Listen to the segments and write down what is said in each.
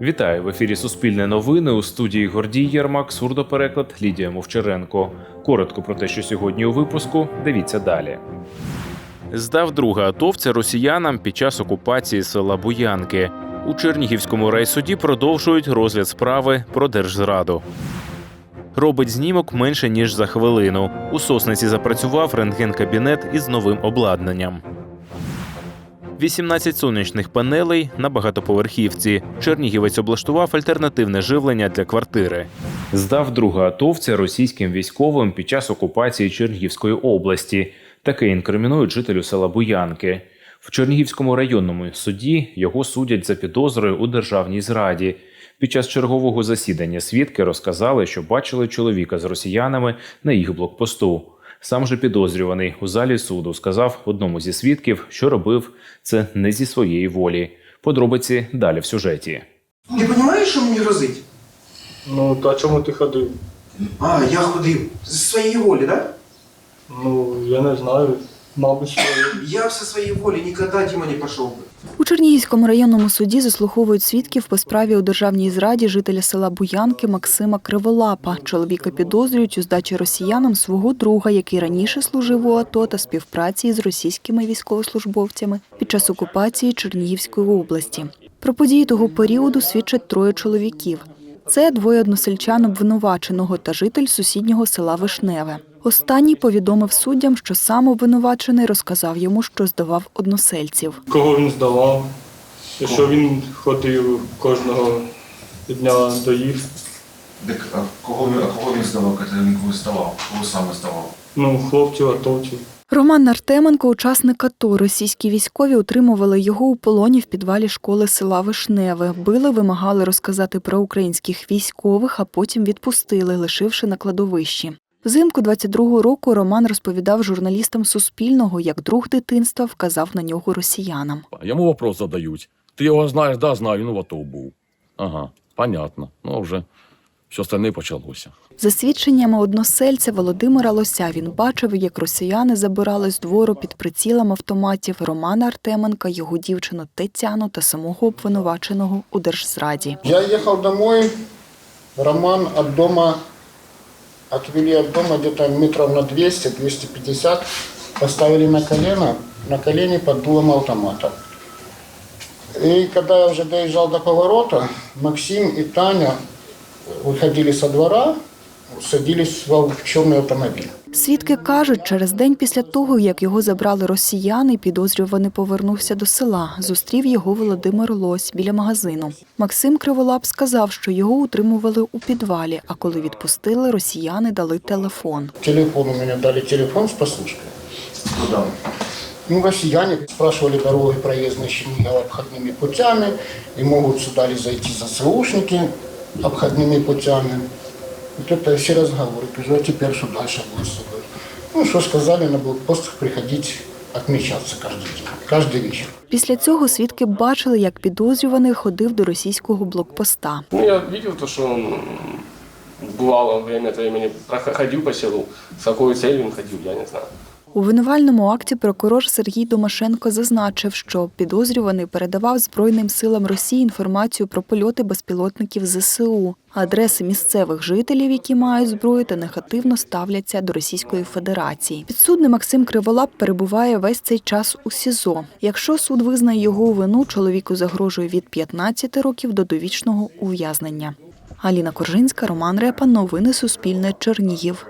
Вітаю в ефірі Суспільне новини у студії Гордій Єрмак, сурдопереклад Лідія Мовчаренко. Коротко про те, що сьогодні у випуску. Дивіться далі. Здав друга атовця росіянам під час окупації села Буянки. У Чернігівському райсуді продовжують розгляд справи про держзраду. Робить знімок менше ніж за хвилину. У сосниці запрацював рентген-кабінет із новим обладнанням. 18 сонячних панелей на багатоповерхівці. Чернігівець облаштував альтернативне живлення для квартири. Здав друга атовця російським військовим під час окупації Чернігівської області. Таке інкримінують жителю села Буянки. В Чернігівському районному суді його судять за підозрою у державній зраді. Під час чергового засідання свідки розказали, що бачили чоловіка з росіянами на їх блокпосту. Сам же підозрюваний у залі суду сказав одному зі свідків, що робив це не зі своєї волі. Подробиці далі в сюжеті. Ти розумієш, що мені грозить? Ну, та чому ти ходив? А, я ходив. З своєї волі, так? Да? Ну, я не знаю. Мабуть, що Я все своєї волі ніколи Діма не пішов би. У Чернігівському районному суді заслуховують свідків по справі у державній зраді жителя села Буянки Максима Криволапа. Чоловіка підозрюють у здачі росіянам свого друга, який раніше служив у АТО та співпраці з російськими військовослужбовцями під час окупації Чернігівської області. Про події того періоду свідчать троє чоловіків. Це двоє односельчан обвинуваченого та житель сусіднього села Вишневе. Останній повідомив суддям, що сам обвинувачений розказав йому, що здавав односельців. кого він здавав, і що він ходив кожного дня до їх. Так, а кого, він- а кого він здавав, він здавав? Кого саме здавав? Ну, хлопців, атовців. Роман Артеменко, учасник АТО. Російські військові утримували його у полоні в підвалі школи села Вишневе. Били, вимагали розказати про українських військових, а потім відпустили, лишивши на кладовищі. Взимку 22-го року Роман розповідав журналістам Суспільного, як друг дитинства вказав на нього росіянам. Йому вопрос задають. Ти його знаєш, да, знаю, він в АТО був. Ага, понятно. Ну, вже все остальне почалося. За свідченнями односельця Володимира Лося, він бачив, як росіяни забирали з двору під прицілом автоматів Романа Артеменка, його дівчину Тетяну та самого обвинуваченого у держзраді. Я ехал домой, Роман от дома, отвели от дома где-то метров на 200-250, поставили на колено, на колени под дулом автомата. И когда я уже доезжал до поворота, Максим и Таня выходили со двора, садились в черный автомобиль. Свідки кажуть, через день після того, як його забрали росіяни, підозрюваний повернувся до села. Зустрів його Володимир Лось біля магазину. Максим Криволап сказав, що його утримували у підвалі, а коли відпустили, росіяни дали телефон. Телефон у меня дали телефон с послушкой. Куда? Ну, россияне спрашивали дороги проездные Чернигова обходными путями, и могут сюда ли зайти ЗСУшники обходными путями. Вот это все разговоры. Кажу, а теперь что дальше будет с собой? Ну, что сказали, на блокпостах приходить отмечаться каждый день, каждый вечер. Після цього свідки бачили, як підозрюваний ходив до російського блокпоста. Ну, я видел то, что он бывало время от времени проходил по селу. С какой целью он ходил, я не знаю. У винувальному акті прокурор Сергій Домашенко зазначив, що підозрюваний передавав Збройним силам Росії інформацію про польоти безпілотників ЗСУ, адреси місцевих жителів, які мають зброю та негативно ставляться до Російської Федерації. Підсудний Максим Криволап перебуває весь цей час у СІЗО. Якщо суд визнає його вину, чоловіку загрожує від 15 років до довічного ув'язнення. Аліна Коржинська, Роман Репа. Новини Суспільне. Чернігів.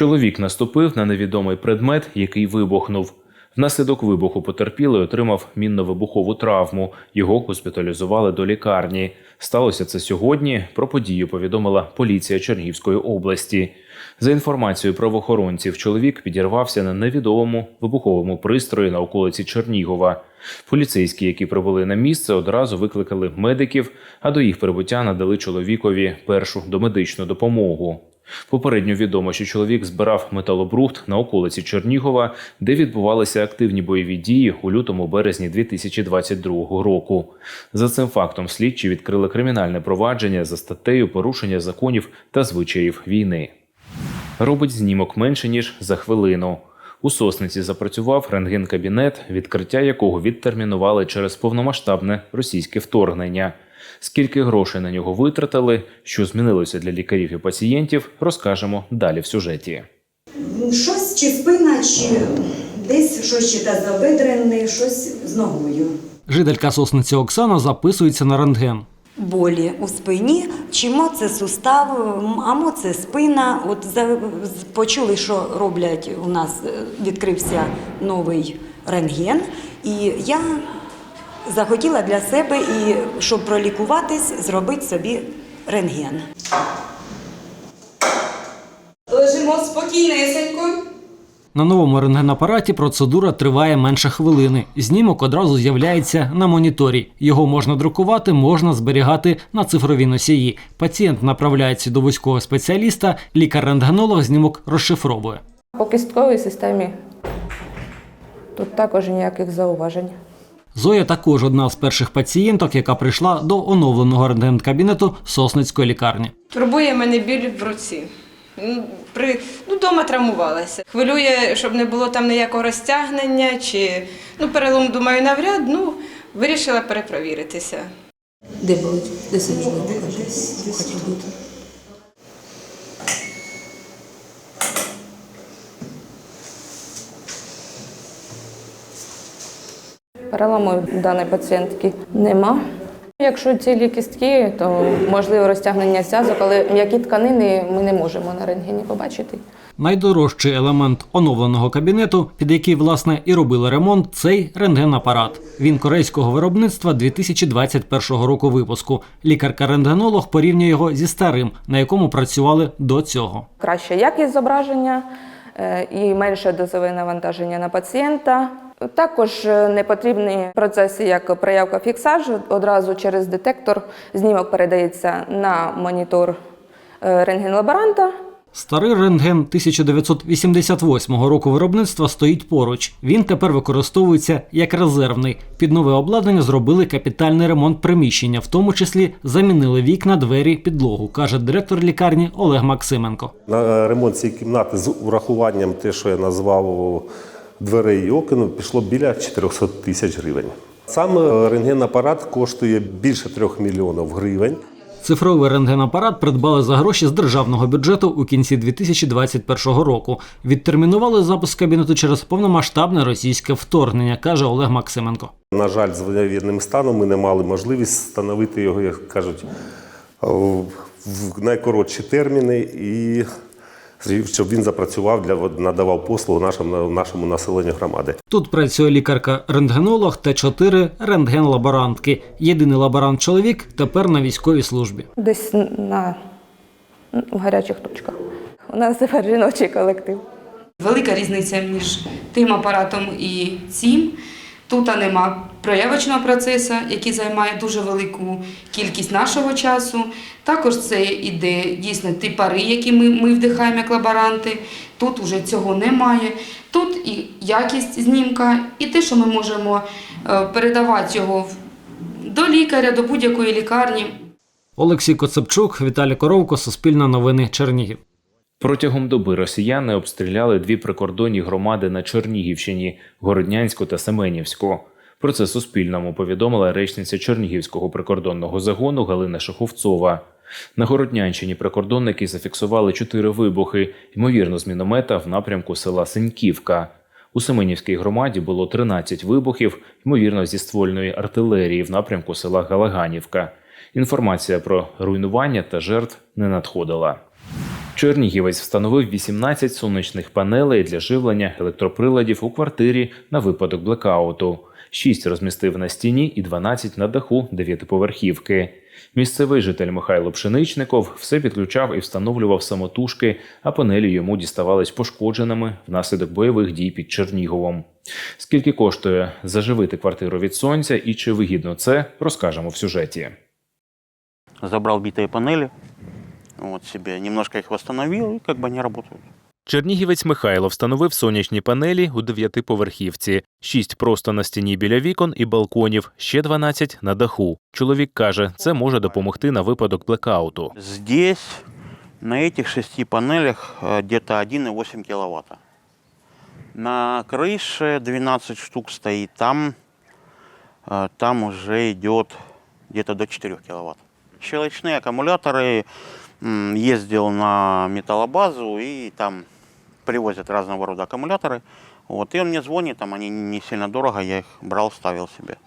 Чоловік наступив на невідомий предмет, який вибухнув. Внаслідок вибуху потерпілий отримав мінно-вибухову травму. Його госпіталізували до лікарні. Сталося це сьогодні. Про подію повідомила поліція Чернігівської області. За інформацією правоохоронців, чоловік підірвався на невідомому вибуховому пристрої на околиці Чернігова. Поліцейські, які прибули на місце, одразу викликали медиків, а до їх прибуття надали чоловікові першу домедичну допомогу. Попередньо відомо, що чоловік збирав металобрухт на околиці Чернігова, де відбувалися активні бойові дії у лютому березні 2022 року. За цим фактом слідчі відкрили кримінальне провадження за статтею порушення законів та звичаїв війни. Робить знімок менше ніж за хвилину. У сосниці запрацював рентген-кабінет, відкриття якого відтермінували через повномасштабне російське вторгнення. Скільки грошей на нього витратили, що змінилося для лікарів і пацієнтів, розкажемо далі в сюжеті. Щось чи спина, чи десь щось чи тазобедрене, щось з ногою. Жителька сосниці Оксана записується на рентген. Болі у спині, чимо це сустав, амо це спина. От за- почули, що роблять у нас, е, відкрився новий рентген. І я захотіла для себе, і щоб пролікуватись, зробити собі рентген. Лежимо спокійнесенько. На новому рентгенапараті процедура триває менше хвилини. Знімок одразу з'являється на моніторі. Його можна друкувати, можна зберігати на цифровій носії. Пацієнт направляється до вузького спеціаліста, лікар-рентгенолог знімок розшифровує. По кістковій системі тут також ніяких зауважень. Зоя також одна з перших пацієнток, яка прийшла до оновленого рентген-кабінету Сосницької лікарні. Турбує мене біль в руці. Ну, При, ну, дома травмувалася. Хвилює, щоб не було там ніякого розтягнення чи ну, перелом, думаю, навряд, ну, вирішила перепровіритися. Де болить? Де собі Хочу бути. Переламу даної пацієнтки нема. Якщо цілі кістки, то можливо розтягнення зв'язок, але м'які тканини ми не можемо на рентгені побачити. Найдорожчий елемент оновленого кабінету, під який власне і робили ремонт, цей рентген-апарат. Він корейського виробництва 2021 року випуску. Лікарка-рентгенолог порівнює його зі старим, на якому працювали до цього. Краща якість зображення е, і менше дозове навантаження на пацієнта. Також е, не потрібні процеси, як проявка фіксаж. Одразу через детектор знімок передається на монітор е, рентген-лаборанта. Старий рентген 1988 року виробництва стоїть поруч. Він тепер використовується як резервний. Під нове обладнання зробили капітальний ремонт приміщення, в тому числі замінили вікна, двері, підлогу, каже директор лікарні Олег Максименко. На ремонт цієї кімнати з урахуванням те, що я назвав дверей і окон, пішло біля 400 тисяч гривень. Сам е, рентген-апарат коштує більше 3 мільйонів гривень. Цифровий рентгенапарат придбали за гроші з державного бюджету у кінці 2021 року. Відтермінували запуск кабінету через повномасштабне російське вторгнення, каже Олег Максименко. На жаль, з воєнним станом ми не мали можливість встановити його, як кажуть, в найкоротші терміни і щоб він запрацював для надавав послугу нашому нашому населенню громади. Тут працює лікарка-рентгенолог та чотири рентген-лаборантки. Єдиний лаборант-чоловік тепер на військовій службі. Десь на в гарячих точках. У нас тепер жіночий колектив. Велика різниця між тим апаратом і цим. Тут нема проявочного процесу, який займає дуже велику кількість нашого часу. Також це іде дійсно ті пари, які ми, ми вдихаємо як лаборанти. Тут уже цього немає. Тут і якість знімка, і те, що ми можемо е, передавати його до лікаря, до будь-якої лікарні. Олексій Коцепчук, Віталій Коровко, Суспільне новини, Чернігів. Протягом доби росіяни обстріляли дві прикордонні громади на Чернігівщині Городнянську та Семенівську. Про це Суспільному повідомила речниця Чернігівського прикордонного загону Галина Шаховцова. На Городнянщині прикордонники зафіксували чотири вибухи, ймовірно, з міномета в напрямку села Синьківка. У Семенівській громаді було 13 вибухів, ймовірно, зі ствольної артилерії в напрямку села Галаганівка. Інформація про руйнування та жертв не надходила. Чернігівець встановив 18 сонячних панелей для живлення електроприладів у квартирі на випадок блекауту. 6 розмістив на стіні і 12 на даху дев'ятиповерхівки. Місцевий житель Михайло Пшеничников все підключав і встановлював самотужки, а панелі йому діставались пошкодженими внаслідок бойових дій під Черніговом. Скільки коштує заживити квартиру від сонця і чи вигідно це, розкажемо в сюжеті. Забрал битые панели, вот себе немножко их восстановил, и как бы они работают. Чернігівець Михайло встановив сонячні панелі у дев'ятиповерхівці, шість просто на стіні біля вікон і балконів, ще 12 на даху. Чоловік каже, це може допомогти на випадок блекауту. Здесь, на этих шести панелях, э, где-то 1,8 киловатта. На крыше 12 штук стоит, там, э, там уже идет где-то до 4 киловатт. Щелочные аккумуляторы, м, ездил на металлобазу и там привозят разного рода аккумуляторы. Вот, и он мне звонит, там они не сильно дорого, я их брал, ставил себе.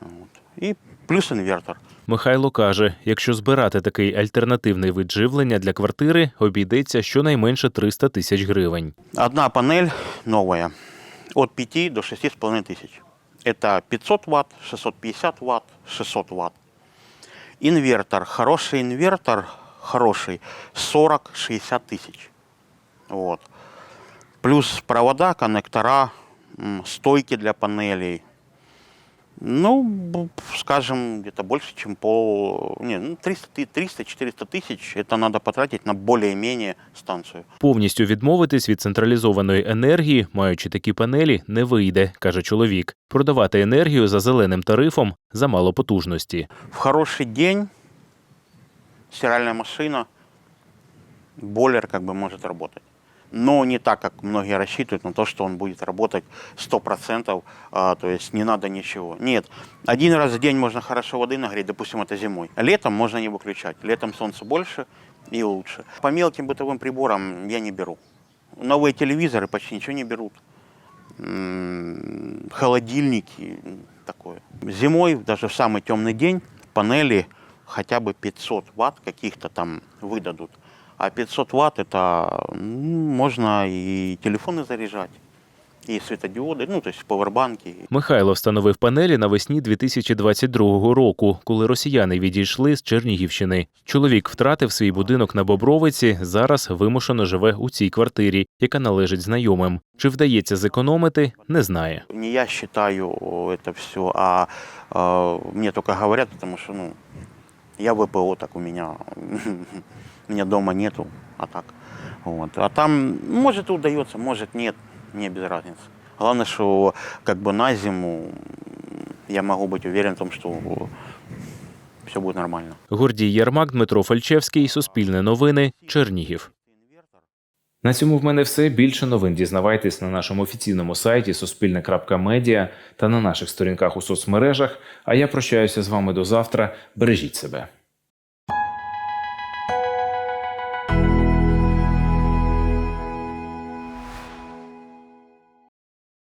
Вот. И плюс инвертор. Михайло каже, якщо збирати такий альтернативний вид живлення для квартири, обійдеться щонайменше 300 тисяч гривень. Одна панель новая от 5 до 6,5 тысяч. Это 500 ватт, 650 ватт, 600 ватт. Инвертор, хороший инвертор, хороший, 40-60 тысяч. Вот. Плюс провода, коннектора, м, стойки для панелей. Ну, б- скажем, где-то больше, чем пол... Не, ну, 300-400 тысяч это надо потратить на более-менее станцию. Повністю відмовитись від централізованої енергії, маючи такі панелі, не вийде, каже чоловік. Продавати енергію за зеленим тарифом замало потужності. В хороший день стиральная машина, бойлер как бы может работать. Но не так, как многие рассчитывают на то, что он будет работать 100%, а, то есть не надо ничего. Нет, один раз в день можно хорошо воды нагреть, допустим, это зимой. Летом можно не выключать. Летом солнце больше и лучше. По мелким бытовым приборам я не беру. Новые телевизоры почти ничего не берут. Холодильники, такое. Зимой, даже в самый темный день, панели хотя бы 500 ватт каких-то там выдадут. А 500 ватт это м, можно и телефоны заряжать, и светодиоды, ну, то есть пауэрбанки. Михайло встановив панелі навесні 2022 року, коли росіяни відійшли з Чернігівщини. Чоловік втратив свій будинок на Бобровиці. Зараз вимушено живе у цій квартирі, яка належить знайомим. Чи вдається зекономити, не знає. Не я считаю это все, а, а, мне только говорят, потому что, ну, я ВПО, так у меня, меня дома нету, а так. Вот. А там, может, и удается, может, нет, мне без разницы. Главное, что как бы на зиму я могу быть уверен в том, что все будет нормально. Гордій Ярмак, Дмитро Фальчевський, Суспільне новини, Чернігів. На цьому в мене все. Більше новин дізнавайтесь на нашому офіційному сайті суспільне.медіа та на наших сторінках у соцмережах. А я прощаюся з вами до завтра. Бережіть себе.